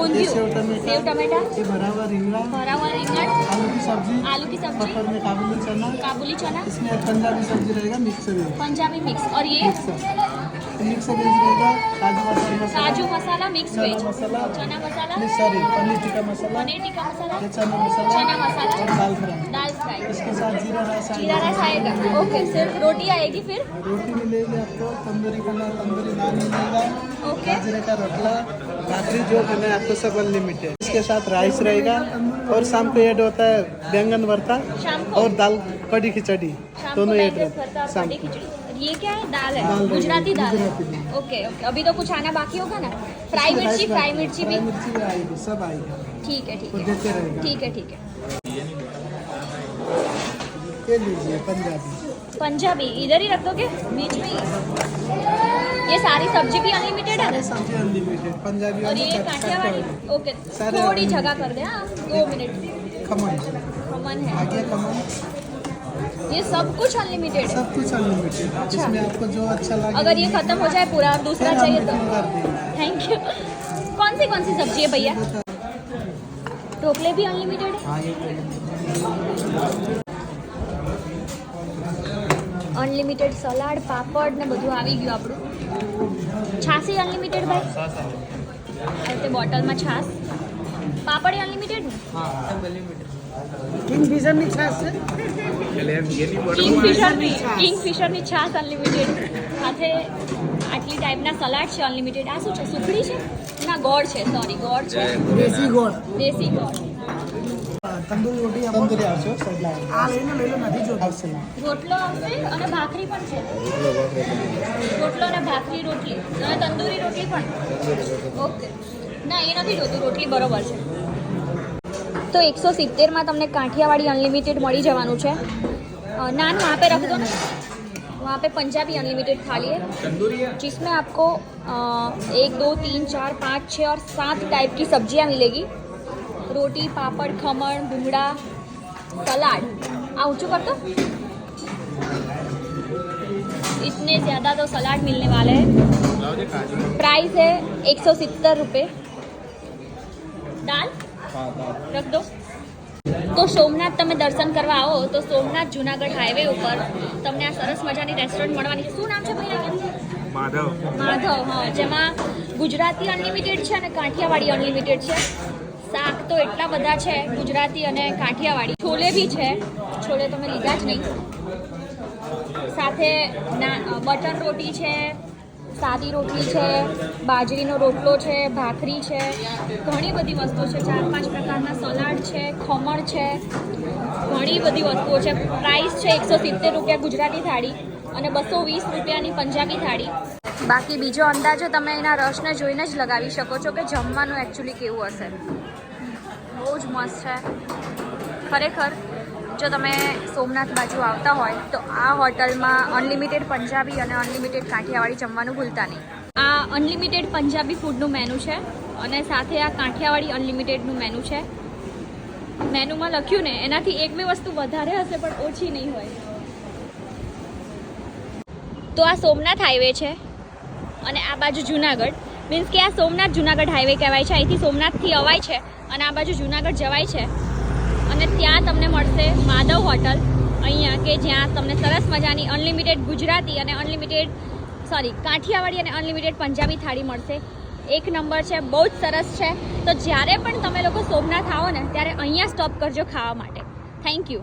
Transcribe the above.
ઊંધિયું save टमाटर સેવ ટમેટા ये भरा हुआ रिंगड़ा ભરાવા રીંગણ आलू की सब्जी आलू की सब्जी पत्थर में काबुली चना काबुली चना इसमें एक पंजाबी सब्जी रहेगा मिक्स वेज पंजाबी मिक्स और ये मिक्स मिक्स वेज रहेगा काजू बटर मसाला काजू मसाला मिक्स चना वेज मसाला चना मसाला नहीं सॉरी पनीर टिक्का मसाला पनीर टिक्का मसाला ये चना मसाला चना मसाला और दाल फ्राई दाल फ्राई इसके साथ जीरा राइस जीरा राइस आएगा। ओके सिर्फ़ रोटी आएगी फिर? रोटी मिलेगी आपको तंदूरी खाना तंदूरी नान मिलेगा ओके का रोटला भाकरी जो खाना है आपको सब अनलिमिटेड इसके साथ राइस रहेगा और शाम को ऐड होता है बैंगन भरता और दाल कड़ी खिचड़ी। दोनों बैंगन रहता है शाम ये क्या है? दाल है। गुजराती दाल है। ओके ओके अभी तो कुछ आना बाकी होगा ना? फ्राई मिर्ची फ्राई मिर्ची भी? मिर्ची भी आएगी सब आएगी। ठीक है ठीक है। ठीक है ठीक है। ये लीजिए पंजाबी। पंजाबी। इधर ही रख दोगे? बीच में ये सारी सब्ज़ी भी अनलिमिटेड है? सब्ज़ी अनलिमिटेड पंजाबी और ये वाली? काठियावाड़ी ओके थोड़ी जगह कर दे हाँ दो मिनट। खमन कमन है। आगे खमन ये सब कुछ अनलिमिटेड है। सब कुछ अनलिमिटेड अच्छा। इसमें आपको जो अच्छा लगे। अगर ये खत्म हो जाए पूरा दूसरा चाहिए तो। थैंक यू कौन सी कौन सी सब्ज़ी है भैया? ढोकले भी अनलिमिटेड है? हाँ અનલિમિટેડ સલાડ પાપડ ને બધું આવી ગયું આપણું. છાસી અનલિમિટેડ ભાઈ? તે બોટલમાં છાસ પાપડ અનલિમિટેડ? કિંગ ફિશરની છાશ છે? કિંગફિશરની કિંગફિશરની છાસ અનલિમિટેડ. સાથે આટલી ટાઈપના સલાડ છે અનલિમિટેડ. આ શું છે? સુખડી છે? ના ગોળ છે. સોરી ગોળ છે. દેશી ગોળ. દેશી ગોળ. તંદૂરી રોટી આપો તંદૂરી આવશે સાઈડ લાવો આ લઈને લઈ લો નથી જોતું આવશે ના રોટલો આવશે અને ભાખરી પણ છે રોટલો અને ભાખરી રોટલી અને તંદૂરી રોટલી પણ ઓકે ના એ નથી જોતું રોટલી બરોબર છે તો એકસો સિત્તેરમાં તમને કાઠિયાવાડી અનલિમિટેડ મળી જવાનું છે અ, નાન वहाँ पे रख दो ना वहाँ पे पंजाबी अनलिमिटेड थाली है जिसमें आपको अ, एक दो तीन चार पाँच छः और सात टाइप की सब्जियाँ मिलेगी रोटी पापड़ खमण भूंगड़ा सलाद आ ऊँचू कर दो इतने ज़्यादा तो सलाद मिलने वाले हैं प्राइस है एक सौ सितर रुपये दाल रख दो તો સોમનાથ તમે દર્શન કરવા આવો તો સોમનાથ જુનાગઢ હાઈવે ઉપર તમને આ સરસ મજાની રેસ્ટોરન્ટ મળવાની છે શું નામ છે ભાઈ માધવ માધવ હા જેમાં ગુજરાતી અનલિમિટેડ છે અને કાઠિયાવાડી અનલિમિટેડ છે શાક તો એટલા બધા છે, ગુજરાતી અને કાઠિયાવાડી. છોલે બી છે. છોલે તમે લીધા જ નહીં. સાથે બટર રોટી છે, સાદી રોટલી છે, બાજરીનો રોટલો છે, ભાખરી છે. ઘણી બધી વસ્તુઓ છે. ચાર, પાંચ પ્રકારના સલાડ છે, ખમણ છે. ઘણી બધી વસ્તુઓ છે. પ્રાઇસ છે એકસો સિત્તેર રૂપિયા ગુજરાતી થાળી અને બસો વીસ રૂપિયાની પંજાબી થાળી. બાકી બીજો અંદાજો તમે એના રસને જોઈને જ લગાવી શકો છો કે જમવાનું એકચ્યુઅલી કેવું હશે. બહુ જ મસ્ત છે. ખરેખર, જો તમે સોમનાથ બાજુ આવતા હોય, તો આ હોટલમાં અનલિમિટેડ પંજાબી અને અનલિમિટેડ કાઠિયાવાડી જમવાનું ભૂલતા નહીં. આ અનલિમિટેડ પંજાબી ફૂડનું મેનુ છે અને સાથે આ કાઠિયાવાડી અનલિમિટેડનું મેનુ છે. મેનુમાં લખ્યું ને, એનાથી એક બે વસ્તુ વધારે હશે પણ ઓછી નહીં હોય. તો આ સોમનાથ હાઈવે છે. અને આ બાજુ જુનાગઢ. મીન્સ કે આ સોમનાથ જુનાગઢ હાઈવે કહેવાય છે. અહીંથી સોમનાથથી અવાય છે અને આ બાજુ જુનાગઢ જવાય છે. અને ત્યાં તમને મળશે માધવ હોટલ. અહીંયા કે જ્યાં તમને સરસ મજાની અનલિમિટેડ ગુજરાતી અને અનલિમિટેડ સોરી કાઠિયાવાડી અને અનલિમિટેડ પંજાબી થાળી મળશે. એક નંબર છે, બહુ જ સરસ છે. તો જ્યારે પણ તમે લોકો સોમનાથ આવો ને, ત્યારે અહીંયા સ્ટોપ કરજો ખાવા માટે. Thank you